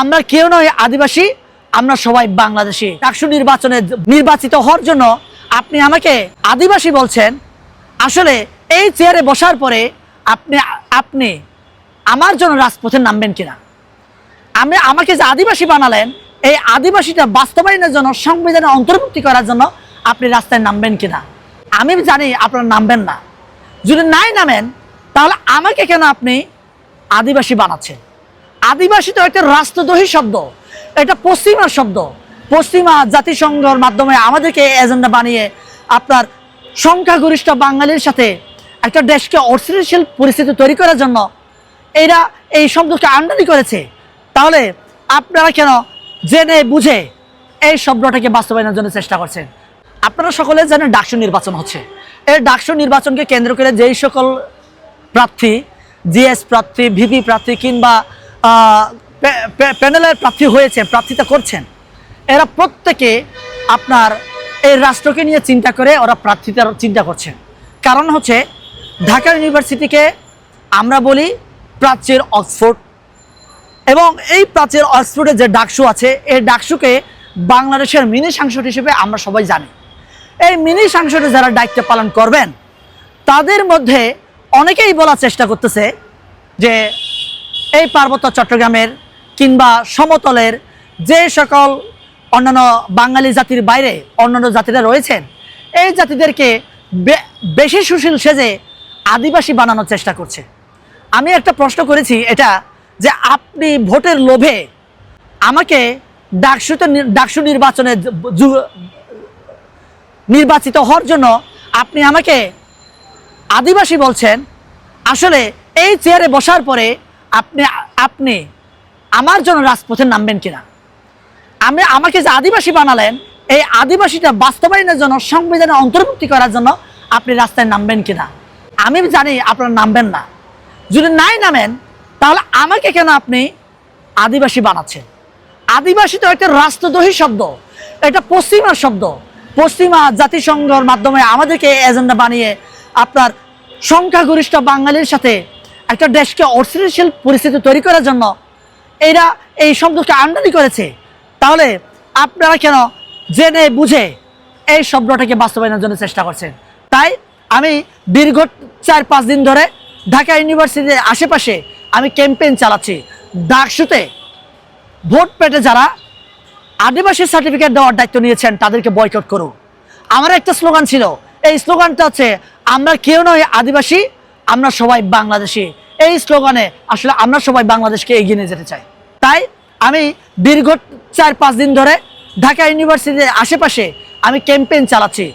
আমরা কেউ নয় আদিবাসী, আমরা সবাই বাংলাদেশি। ডাকসু নির্বাচনে নির্বাচিত হওয়ার জন্য আপনি আমাকে আদিবাসী বলছেন, আসলে এই চেয়ারে বসার পরে আপনি আপনি আমার জন্য রাজপথে নামবেন কিনা? আমি আমাকে যে আদিবাসী বানালেন, এই আদিবাসীটা বাস্তবায়নের জন্য, সংবিধানে অন্তর্ভুক্তি করার জন্য আপনি রাস্তায় নামবেন কিনা? আমি জানি আপনারা নামবেন না। যদি নাই নামেন, তাহলে আমাকে কেন আপনি আদিবাসী বানাচ্ছেন? আদিবাসী তো একটা রাষ্ট্রদ্রোহী শব্দ, এটা পশ্চিমার শব্দ। পশ্চিমা জাতিসংঘর মাধ্যমে আমাদেরকে এজেন্ডা বানিয়ে আপনার সংখ্যাগরিষ্ঠ বাঙালির সাথে একটা দেশকে অস্থিতিশীল পরিস্থিতি তৈরি করার জন্য এরা এই শব্দকে আমদানি করেছে। তাহলে আপনারা কেন জেনে বুঝে এই শব্দটাকে বাস্তবায়নের জন্য চেষ্টা করছেন? আপনারা সকলে জানেন ডাকসু নির্বাচন হচ্ছে। এই ডাকসু নির্বাচনকে কেন্দ্র করে যেই সকল প্রার্থী, জিএস প্রার্থী, ভিপি প্রার্থী কিংবা প্যানেলের প্রার্থী হয়েছে প্রার্থিতা করছেন। এরা প্রত্যেকে আপনার এই রাষ্ট্রকে নিয়ে চিন্তা করে ওরা প্রার্থিতার চিন্তা করছেন। কারণ হচ্ছে, ঢাকা ইউনিভার্সিটিকে আমরা বলি প্রাচ্যের অক্সফোর্ড। এবং এই প্রাচ্যের অক্সফোর্ডে যে ডাকসু আছে, এই ডাকসুকে বাংলাদেশের মিনি সাংসদ হিসেবে আমরা সবাই জানি। এই মিনি সাংসদে যারা দায়িত্ব পালন করবেন, তাদের মধ্যে অনেকেই বলার চেষ্টা করতেছে যে এই পার্বত্য চট্টগ্রামের কিংবা সমতলের যে সকল অন্যান্য বাঙালি জাতির বাইরে অন্যান্য জাতিরা রয়েছেন, এই জাতিদেরকে বেশি সুশীল সেজে আদিবাসী বানানোর চেষ্টা করছে। আমি একটা প্রশ্ন করেছি, এটা যে আপনি ভোটের লোভে আমাকে ডাকসুতে ডাকসু নির্বাচনে নির্বাচিত হওয়ার জন্য আপনি আমাকে আদিবাসী বলছেন, আসলে এই চেয়ারে বসার পরে আপনি আপনি আমার জন্য রাজপথে নামবেন কিনা? আমি, আমাকে যে আদিবাসী বানালেন, এই আদিবাসীটা বাস্তবায়নের জন্য, সংবিধানে অন্তর্ভুক্তি করার জন্য আপনি রাস্তায় নামবেন কিনা? আমি জানি আপনারা নামবেন না। যদি নাই নামেন, তাহলে আমাকে কেন আপনি আদিবাসী বানাচ্ছেন? আদিবাসী তো একটা রাষ্ট্রদ্রোহী শব্দ, এটা পশ্চিমার শব্দ। পশ্চিমা জাতিসংঘর মাধ্যমে আমাদেরকে এজেন্ডা বানিয়ে আপনার সংখ্যাগরিষ্ঠ বাঙালির সাথে একটা দেশকে অস্থিতিশীল পরিস্থিতি তৈরি করার জন্য এরা এই শব্দকে আমদানি করেছে। তাহলে আপনারা কেন জেনে বুঝে এই শব্দটাকে বাস্তবায়নের জন্য চেষ্টা করছেন? তাই আমি দীর্ঘ চার পাঁচ দিন ধরে ঢাকা ইউনিভার্সিটির আশেপাশে আমি ক্যাম্পেইন চালাচ্ছি। ডাকসুতে ভোট পেটে যারা আদিবাসী সার্টিফিকেট দেওয়ার দায়িত্ব নিয়েছেন, তাদেরকে বয়কট করুন। আমার একটা স্লোগান ছিল, এই স্লোগানটা হচ্ছে, আমরা কেউ নয় আদিবাসী আমরা সবাই বাংলাদেশি। এই স্লোগানে আসলে আমরা সবাই বাংলাদেশকে এগিয়ে নিয়ে যেতে চাই। তাই আমি দীর্ঘ চার পাঁচ দিন ধরে ঢাকা ইউনিভার্সিটির আশেপাশে আমি ক্যাম্পেইন চালাচ্ছি।